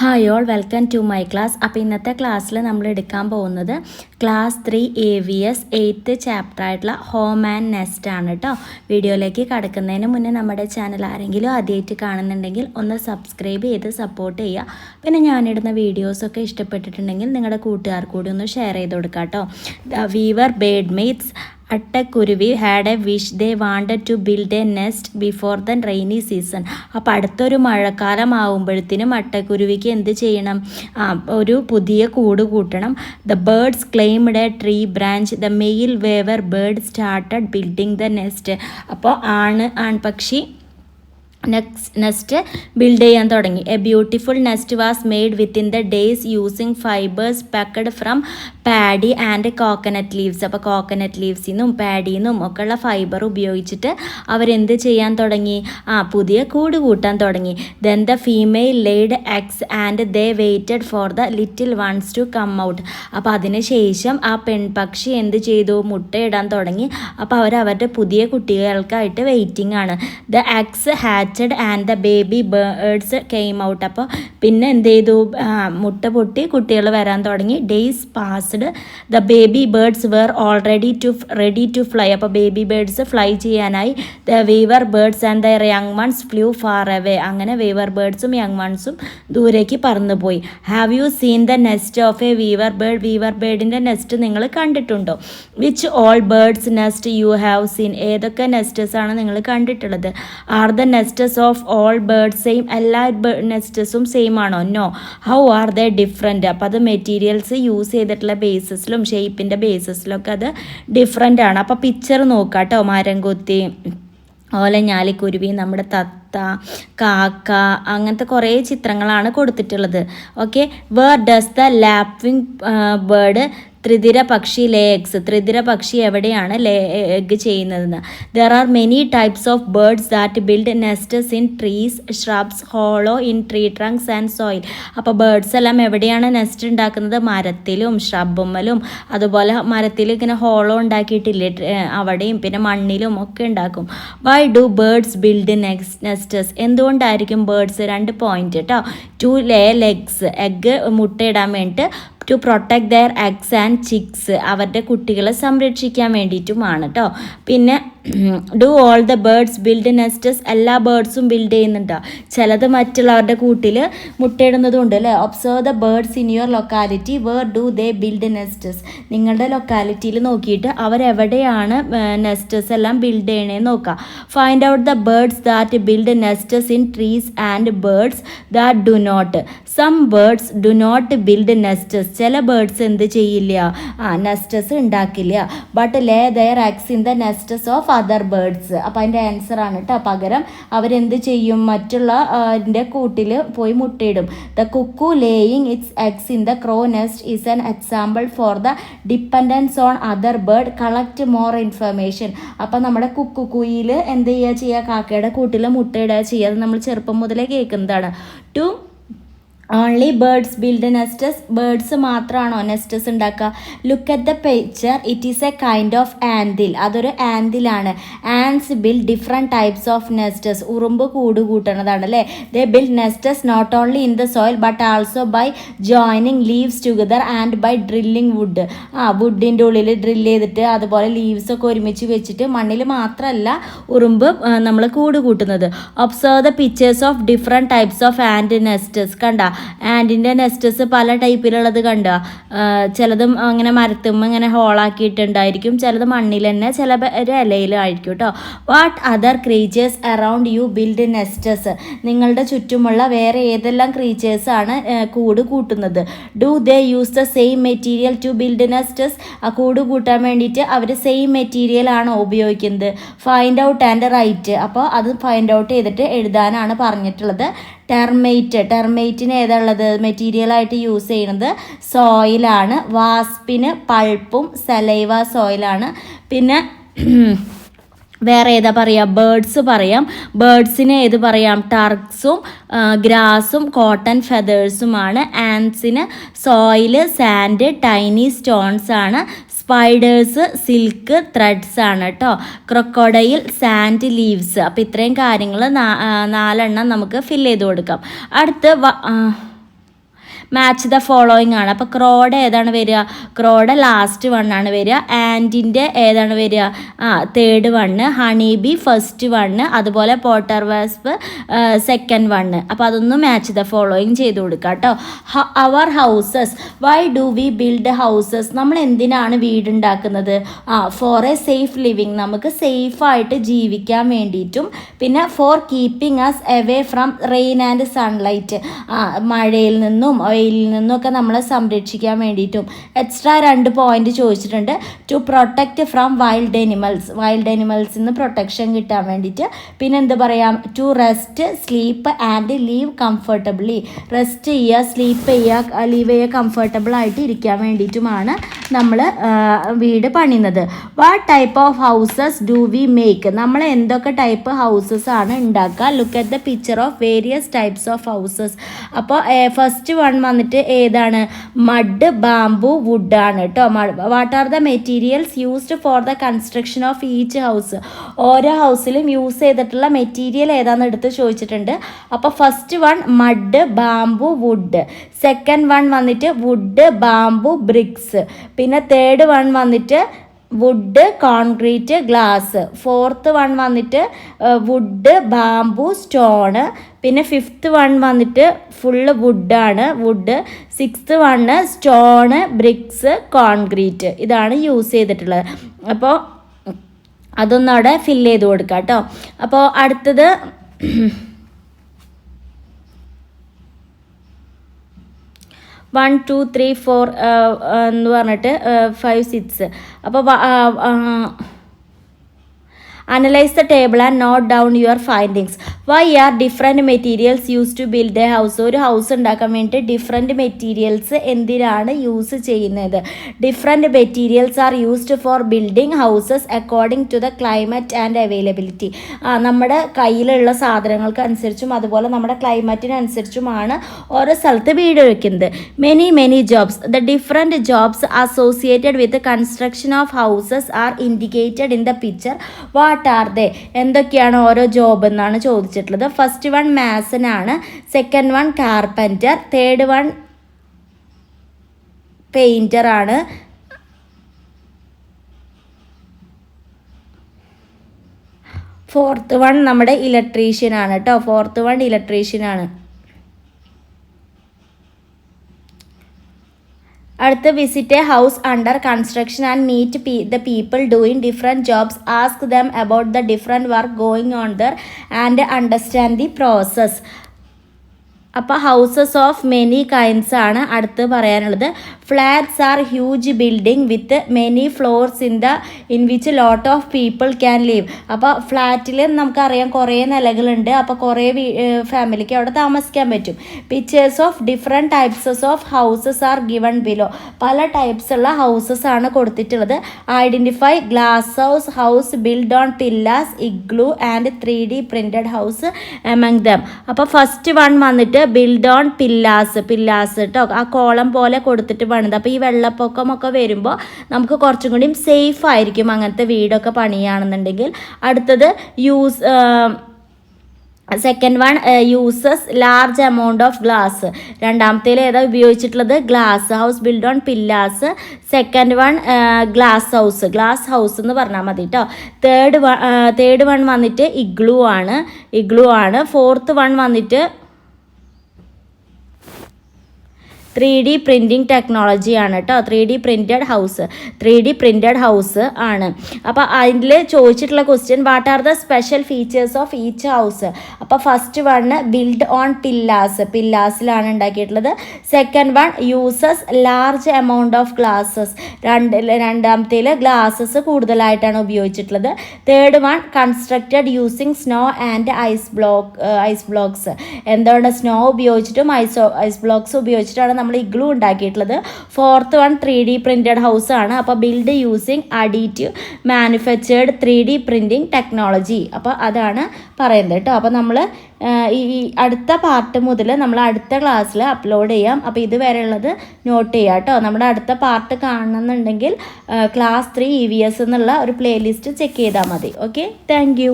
Hi all welcome to my class അപ്പോൾ ഇന്നത്തെ ക്ലാസ്സിൽ നമ്മൾ എടുക്കാൻ പോകുന്നത് class three E V S eighth chapter ആയിട്ടുള്ള ഹോം ആൻഡ് നെസ്റ്റ് ആണ് കേട്ടോ വീഡിയോയിലേക്ക് കടക്കുന്നതിന് മുന്നേ നമ്മുടെ ചാനൽ ആരെങ്കിലും ആദ്യമായിട്ട് കാണുന്നുണ്ടെങ്കിൽ ഒന്ന് സബ്സ്ക്രൈബ് ചെയ്ത് സപ്പോർട്ട് ചെയ്യുക. പിന്നെ ഞാനിടുന്ന വീഡിയോസൊക്കെ ഇഷ്ടപ്പെട്ടിട്ടുണ്ടെങ്കിൽ നിങ്ങളുടെ കൂട്ടുകാർ കൂടി ഒന്ന് ഷെയർ ചെയ്ത് കൊടുക്കാം കേട്ടോ weaver bird mates അട്ടക്കുരുവി had a wish they wanted to build a nest before the rainy season അപ്പോൾ അടുത്തൊരു മഴക്കാലം ആകുമ്പോഴത്തേനും അട്ടക്കുരുവിക്ക് എന്ത് ചെയ്യണം? ഒരു പുതിയ കൂട് കൂട്ടണം. The birds claimed a tree branch the male weaver bird started building the nest അപ്പോൾ ആണ് ആൺപക്ഷി നെക്സ്റ്റ് നെസ്റ്റ് ബിൽഡ് ചെയ്യാൻ തുടങ്ങി. A beautiful nest was made within the days using fibres packed from paddy and coconut leaves അപ്പോൾ coconut ലീവ്സിൽ നിന്നും പാഡിയിൽ നിന്നും ഒക്കെയുള്ള ഫൈബർ ഉപയോഗിച്ചിട്ട് അവരെന്ത് ചെയ്യാൻ തുടങ്ങി? ആ പുതിയ കൂട് കൂട്ടാൻ തുടങ്ങി. Then the female laid eggs and they waited for the little ones to come out അപ്പോൾ അതിന് ശേഷം ആ പെൺപക്ഷി എന്ത് ചെയ്തു? മുട്ടയിടാൻ തുടങ്ങി. അപ്പോൾ അവർ അവരുടെ പുതിയ കുട്ടികൾക്കായിട്ട് വെയിറ്റിംഗ് ആണ്. The eggs hatched and the baby birds came out അപ്പോൾ പിന്നെ എന്ത് ചെയ്തു? മുട്ട പൊട്ടി കുട്ടികൾ വരാൻ തുടങ്ങി. Days passed the baby birds were already to ready to fly അപ്പോൾ ബേബി ബേർഡ്സ് ഫ്ലൈ ചെയ്യാനായി the weaver birds and their young ones flew far away അങ്ങനെ വീവർ ബേർഡ്സും യങ് വൺസും ദൂരേക്ക് പറന്നുപോയി. Have you seen the nest of a weaver bird weaver ബേർഡിന്റെ nest നിങ്ങൾ കണ്ടിട്ടുണ്ടോ? Which all birds nest you have seen ഏതൊക്കെ nests ആണ് നിങ്ങൾ കണ്ടിട്ടുള്ളത്? Are the nests of all birds same എല്ലാ നെസ്റ്റസും സെയിം ആണോ? No how are the different അപ്പോൾ അത് മെറ്റീരിയൽസ് യൂസ് ചെയ്തിട്ടുള്ള ബേസിസിലും ഷേപ്പിന്റെ ബേസിസിലൊക്കെ അത് ഡിഫറെന്റ് ആണ്. അപ്പോൾ പിക്ചർ നോക്കാം കേട്ടോ മരം കൊത്തി നമ്മുടെ തത്ത കാക്ക അങ്ങനത്തെ കുറേ ചിത്രങ്ങളാണ് കൊടുത്തിട്ടുള്ളത്. Okay where does the lapwing bird ത്രിതിര പക്ഷി ലേ എഗ്സ് ത്രിതിര പക്ഷി എവിടെയാണ് ലേ എഗ് ചെയ്യുന്നതെന്ന്. There are many types of birds that build nests in trees shrubs hollow in tree trunks and soil അപ്പോൾ ബേർഡ്സ് എല്ലാം എവിടെയാണ് നെസ്റ്റ് ഉണ്ടാക്കുന്നത്? മരത്തിലും ഷ്രബുമ്മലും അതുപോലെ മരത്തിൽ ഇങ്ങനെ ഹോളോ ഉണ്ടാക്കിയിട്ടില്ലേ അവിടെയും പിന്നെ മണ്ണിലും ഒക്കെ ഉണ്ടാക്കും. Why do birds build next nests എന്തുകൊണ്ടായിരിക്കും ബേർഡ്സ് രണ്ട് പോയിന്റ് കേട്ടോ ടു ലേ ലെഗ്സ് എഗ്ഗ് മുട്ടയിടാൻ വേണ്ടിയിട്ട് to protect their eggs and chicks അവരുടെ കുട്ടികളെ സംരക്ഷിക്കാൻ വേണ്ടിയിട്ടുമാണ് കേട്ടോ പിന്നെ do all the birds build nests എല്ലാ ബേർഡ്സും ബിൽഡ് ചെയ്യുന്നുണ്ടോ. ചിലത് മറ്റുള്ളവരുടെ കൂട്ടിൽ മുട്ടയിടുന്നതുണ്ട് അല്ലേ? Observe the birds in your locality where do they build nests നിങ്ങളുടെ ലൊക്കാലിറ്റിയിൽ നോക്കിയിട്ട് അവരെവിടെയാണ് നെസ്റ്റസ് എല്ലാം ബിൽഡ് ചെയ്യണേന്ന് നോക്കുക. Find out the birds that build nests in trees and birds that do not some birds do not build nests ചില birds എന്ത് ചെയ്യില്ല? ആ നെസ്റ്റസ് ഉണ്ടാക്കില്ല. But lay their eggs in the nests of other birds അപ്പോൾ അതിന്റെ answer ആണ് കേട്ടോ പകരം അവരെന്ത് ചെയ്യും? മറ്റുള്ള അതിന്റെ കൂട്ടിൽ പോയി മുട്ടയിടും. The cuckoo laying its eggs in the crow nest is an example for the dependence on other bird collect more information അപ്പം നമ്മുടെ കുക്കു കുയിൽ എന്ത് ചെയ്യുക ചെയ്യുക കാക്കയുടെ കൂട്ടിൽ മുട്ടയിടുക ചെയ്യുക അത് നമ്മൾ ചെറുപ്പം മുതലേ കേൾക്കുന്നതാണ്. Do only birds build nests birds മാത്രമാണോ നെസ്റ്റസ് ഉണ്ടാക്കുക? Look at the picture it is a kind of anthill അതൊരു ആൻതിലാണ് ants build different types of nests ഉറുമ്പ് കൂട് കൂട്ടണതാണ് അല്ലേ? They build nests not only in the soil but also by joining leaves together and by drilling wood ആ വുഡിന്റെ ഉള്ളിൽ drill ചെയ്തിട്ട് അതുപോലെ ലീവ്സ് ഒക്കെ ഒരുമിച്ച് വെച്ചിട്ട് മണ്ണിൽ മാത്രമല്ല ഉറുമ്പ് നമ്മൾ കൂട് കൂട്ടുന്നത്. Observe the pictures of different types of ant nests കണ്ട? ആൻഡിന്റെ നെസ്റ്റസ് പല ടൈപ്പിലുള്ളത് കണ്ടുക ചിലതും അങ്ങനെ മരത്തുമ്പോൾ ഇങ്ങനെ ഹോളാക്കിയിട്ടുണ്ടായിരിക്കും ചിലത് മണ്ണിൽ തന്നെ ചില ഒരു ഇലയിലായിരിക്കും കേട്ടോ what other creatures around you build nests നിങ്ങളുടെ ചുറ്റുമുള്ള വേറെ ഏതെല്ലാം ക്രീച്ചേഴ്സ് ആണ് കൂട് കൂട്ടുന്നത്? Do they use the same material to build nests ആ കൂട് കൂട്ടാൻ വേണ്ടിയിട്ട് അവർ സെയിം മെറ്റീരിയൽ ആണോ ഉപയോഗിക്കുന്നത്? ഫൈൻഡ് ഔട്ട് ആൻഡ് റൈറ്റ് അപ്പോൾ അത് ഫൈൻഡ് ഔട്ട് ചെയ്തിട്ട് എഴുതാനാണ് പറഞ്ഞിട്ടുള്ളത്. ടെർമേറ്റ് ടെർമൈറ്റിന് ഏതാണുള്ളത് മെറ്റീരിയലായിട്ട് യൂസ് ചെയ്യുന്നത് സോയിലാണ് വാസ്പിന് പൾപ്പും സലൈവ സോയിലാണ് പിന്നെ വേറെ ഏതാ പറയുക ബേഡ്സ് പറയാം. ബേഡ്സിന് ഏത് പറയാം? ടർക്സും ഗ്രാസും കോട്ടൺ ഫെതേഴ്സുമാണ് ആൻസിന് സോയിൽ സാൻഡ് ടൈനി സ്റ്റോൺസ് ആണ്. സ്പൈഡേഴ്സ് സിൽക്ക് ത്രെഡ്സ് ആണ് കേട്ടോ ക്രൊക്കോഡയിൽ സാൻഡ് ലീവ്സ് അപ്പോൾ ഇത്രയും കാര്യങ്ങൾ നാലെണ്ണം നമുക്ക് ഫില്ല് ചെയ്ത് കൊടുക്കാം. അടുത്ത് മാച്ച് ദ ഫോളോയിങ് ആണ്. അപ്പോൾ ക്രോഡ് ഏതാണ് വരിക? ക്രോഡ് ലാസ്റ്റ് വൺ ആണ് വരിക. ആന്റിന്റെ ഏതാണ് വരിക? ആ third one honey bee first one അതുപോലെ പോട്ടർ വാസ്പ് സെക്കൻഡ് വണ്ണ് അപ്പോൾ അതൊന്നും മാച്ച് ദ ഫോളോയിങ് ചെയ്ത് കൊടുക്കുക കേട്ടോ our houses why do we build houses നമ്മൾ എന്തിനാണ് വീടുണ്ടാക്കുന്നത് ആ ഫോർ എ സേഫ് ലിവിങ് നമുക്ക് സേഫായിട്ട് ജീവിക്കാൻ വേണ്ടിയിട്ടും പിന്നെ for keeping us away from rain and sunlight ആ മഴയിൽ നിന്നും വെയിലിൽ നിന്നൊക്കെ നമ്മളെ സംരക്ഷിക്കാൻ വേണ്ടിയിട്ടും എക്സ്ട്രാ രണ്ട് പോയിന്റ് ചോദിച്ചിട്ടുണ്ട്. To protect from wild animals wild അനിമൽസിൽ നിന്ന് പ്രൊട്ടക്ഷൻ കിട്ടാൻ വേണ്ടിയിട്ട്. പിന്നെ എന്ത് പറയാം? To rest sleep and live comfortably rest ചെയ്യുക സ്ലീപ്പ് ചെയ്യുക ലീവ് ചെയ്യുക കംഫർട്ടബിൾ ആയിട്ട് ഇരിക്കാൻ വേണ്ടിയിട്ടുമാണ് നമ്മൾ വീട് പണിയുന്നത്. What type of houses do we make നമ്മൾ എന്തൊക്കെ ടൈപ്പ് ഹൗസസ് ആണ് ഉണ്ടാക്കുക? Look at the picture of various types of houses അപ്പോൾ ഫസ്റ്റ് വൺ വന്നിട്ട് ഏതാണ്? മഡ് ബാംബു വുഡ് ആണ് കേട്ടോ what are the materials used for the construction of each house ഓരോ ഹൗസിലും യൂസ് ചെയ്തിട്ടുള്ള മെറ്റീരിയൽ ഏതാണെന്ന് എടുത്ത് ചോദിച്ചിട്ടുണ്ട്. അപ്പോൾ first one mud bamboo wood second one വന്നിട്ട് വുഡ് ബാംബു ബ്രിക്സ് പിന്നെ തേർഡ് വൺ വന്നിട്ട് wood concrete glass fourth one വന്നിട്ട് വുഡ് ബാംബു സ്റ്റോണ് പിന്നെ ഫിഫ്ത്ത് വൺ വന്നിട്ട് full വുഡാണ് wood sixth one stone bricks concrete ഇതാണ് യൂസ് ചെയ്തിട്ടുള്ളത്. അപ്പോൾ അതൊന്നും അവിടെ ഫില്ല് ചെയ്ത് കൊടുക്കാം കേട്ടോ അപ്പോൾ അടുത്തത് വൺ ടു ത്രീ ഫോർ എന്ന് പറഞ്ഞിട്ട് ഫൈവ് സിക്സ് അപ്പോൾ analyse the table and note down your findings why are different materials use to build a house ഒരു ഹൗസ് ഉണ്ടാക്കാൻ വേണ്ടിയിട്ട് ഡിഫറെന്റ് മെറ്റീരിയൽസ് എന്തിനാണ് യൂസ് ചെയ്യുന്നത്? Different materials are used for building houses according to the climate and availability നമ്മുടെ കയ്യിലുള്ള സാധനങ്ങൾക്ക് അനുസരിച്ചും അതുപോലെ നമ്മുടെ ക്ലൈമറ്റിനനുസരിച്ചുമാണ് ഓരോ സ്ഥലത്ത് വീട് വയ്ക്കുന്നത് many many jobs the different jobs associated with construction of houses are indicated in the picture what are they എന്തൊക്കെയാണ് ഓരോ ജോബ് എന്നാണ് ചോദിച്ചിട്ടുള്ളത്. ഫസ്റ്റ് വൺ മാസൻ ആണ്. Second one carpenter third one painter ആണ്. ഫോർത്ത് വൺ നമ്മുടെ electrician ആണ് കേട്ടോ. Fourth one electrician ആണ്. അടുത്ത് visit a house under construction and meet p the people doing different jobs ask them about the different work going on there and understand the process അപ്പോൾ houses of many kinds ആണ് അടുത്ത് പറയാനുള്ളത്. Flats are huge building with many floors in the in which lot of people can live അപ്പോൾ ഫ്ലാറ്റിൽ നമുക്കറിയാം കുറേ നിലകളുണ്ട്. അപ്പോൾ കുറേ ഫാമിലിക്ക് അവിടെ താമസിക്കാൻ പറ്റും. Pictures of different typeses of houses are given below പല ടൈപ്സ് ഉള്ള ഹൗസസ് ആണ് കൊടുത്തിട്ടുള്ളത്. Identify glass house house build on pillars igloo and three D printed house among them അപ്പോൾ ഫസ്റ്റ് വൺ വന്നിട്ട് ബിൽഡ് ഓൺ പില്ലാസ് പില്ലാസ് കേട്ടോ ആ column പോലെ കൊടുത്തിട്ട് പണിത്. അപ്പോൾ ഈ വെള്ളപ്പൊക്കമൊക്കെ വരുമ്പോൾ നമുക്ക് കുറച്ചും കൂടിയും സേഫ് ആയിരിക്കും അങ്ങനത്തെ വീടൊക്കെ പണിയാണെന്നുണ്ടെങ്കിൽ. അടുത്തത് use second one uses large amount of glass രണ്ടാമത്തേൽ ഏതാ ഉപയോഗിച്ചിട്ടുള്ളത്? Glass house build on pillars second one glass house glass house എന്ന് പറഞ്ഞാൽ മതി കേട്ടോ തേർഡ് വൺ തേർഡ് വൺ വന്നിട്ട് ഇഗ്ലു ആണ്. ഇഗ്ലു ആണ്. ഫോർത്ത് വൺ വന്നിട്ട് ത്രീ ഡി പ്രിന്റിങ് ടെക്നോളജിയാണ് കേട്ടോ three D printed house. Three D printed house ആണ്. അപ്പോൾ അതിൽ ചോദിച്ചിട്ടുള്ള question what are the special features of each house അപ്പോൾ first one build on pillars പില്ലാസിലാണ് ഉണ്ടാക്കിയിട്ടുള്ളത്. Second one uses large amount of glasses രണ്ട് രണ്ടാമത്തേൽ ഗ്ലാസസ് കൂടുതലായിട്ടാണ് ഉപയോഗിച്ചിട്ടുള്ളത്. Third one constructed using snow and ice block ice blocks എന്താണ് snow ഉപയോഗിച്ചിട്ടും ice ice blocks ഉപയോഗിച്ചിട്ടാണ് നമ്മൾ ഇഗ്ലു ഉണ്ടാക്കിയിട്ടുള്ളത്. Fourth one three D printed house ആണ്. അപ്പോൾ build using additive manufactured three D printing technology അപ്പോൾ അതാണ് പറയുന്നത് കേട്ടോ. അപ്പോൾ നമ്മൾ ഈ അടുത്ത പാർട്ട് മുതൽ നമ്മൾ അടുത്ത ക്ലാസ്സിൽ അപ്ലോഡ് ചെയ്യാം. അപ്പോൾ ഇതുവരെ ഉള്ളത് നോട്ട് ചെയ്യാം കേട്ടോ. നമ്മുടെ അടുത്ത part കാണണമെന്നുണ്ടെങ്കിൽ class three E V S എന്നുള്ള ഒരു പ്ലേലിസ്റ്റ് ചെക്ക് ചെയ്താൽ മതി. Okay thank